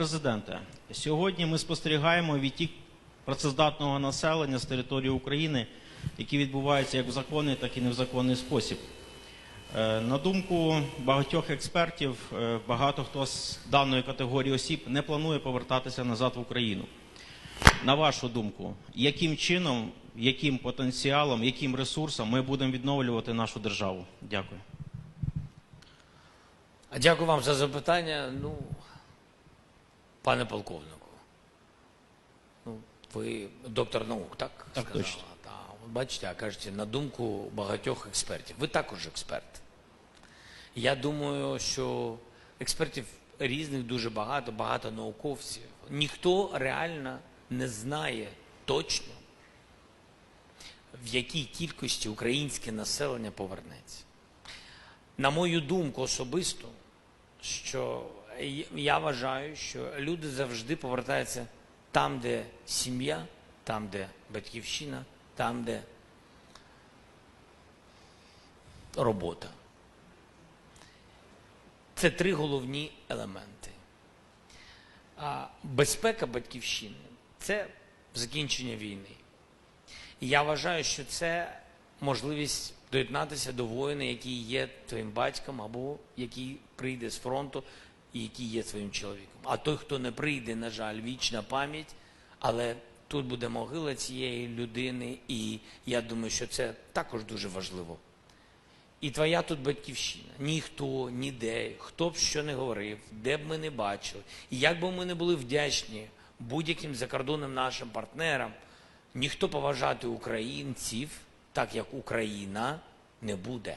президенте, сьогодні ми спостерігаємо відтік працездатного населення з території України, який відбувається як в законний, так і не в законний спосіб. Е, На думку багатьох експертів, е, багато хто з даної категорії осіб не планує повертатися назад в Україну. На вашу думку, яким чином, яким потенціалом, яким ресурсом ми будемо відновлювати нашу державу? Дякую. Дякую вам за запитання. Ну, пане полковнику, ну, ви доктор наук, так? Так, сказала? точно. Та, от бачите, а кажете, на думку багатьох експертів. Ви також експерт. Я думаю, що експертів різних дуже багато, багато науковців. Ніхто реально не знає точно, в якій кількості українське населення повернеться. На мою думку особисто, що я вважаю, що люди завжди повертаються там, де сім'я, там, де батьківщина, там, де робота. Це три головні елементи. А безпека батьківщини це закінчення війни. Я вважаю, що це можливість доєднатися до воїна, який є твоїм батьком, або який прийде з фронту який є твоїм чоловіком. А той, хто не прийде, на жаль, вічна пам'ять, але тут буде могила цієї людини, і я думаю, що це також дуже важливо. І твоя тут батьківщина. Ніхто, ніде, хто б що не говорив, де б ми не бачили, і як би ми не були вдячні будь-яким закордонним нашим партнерам, ніхто поважати українців так, як Україна, не буде.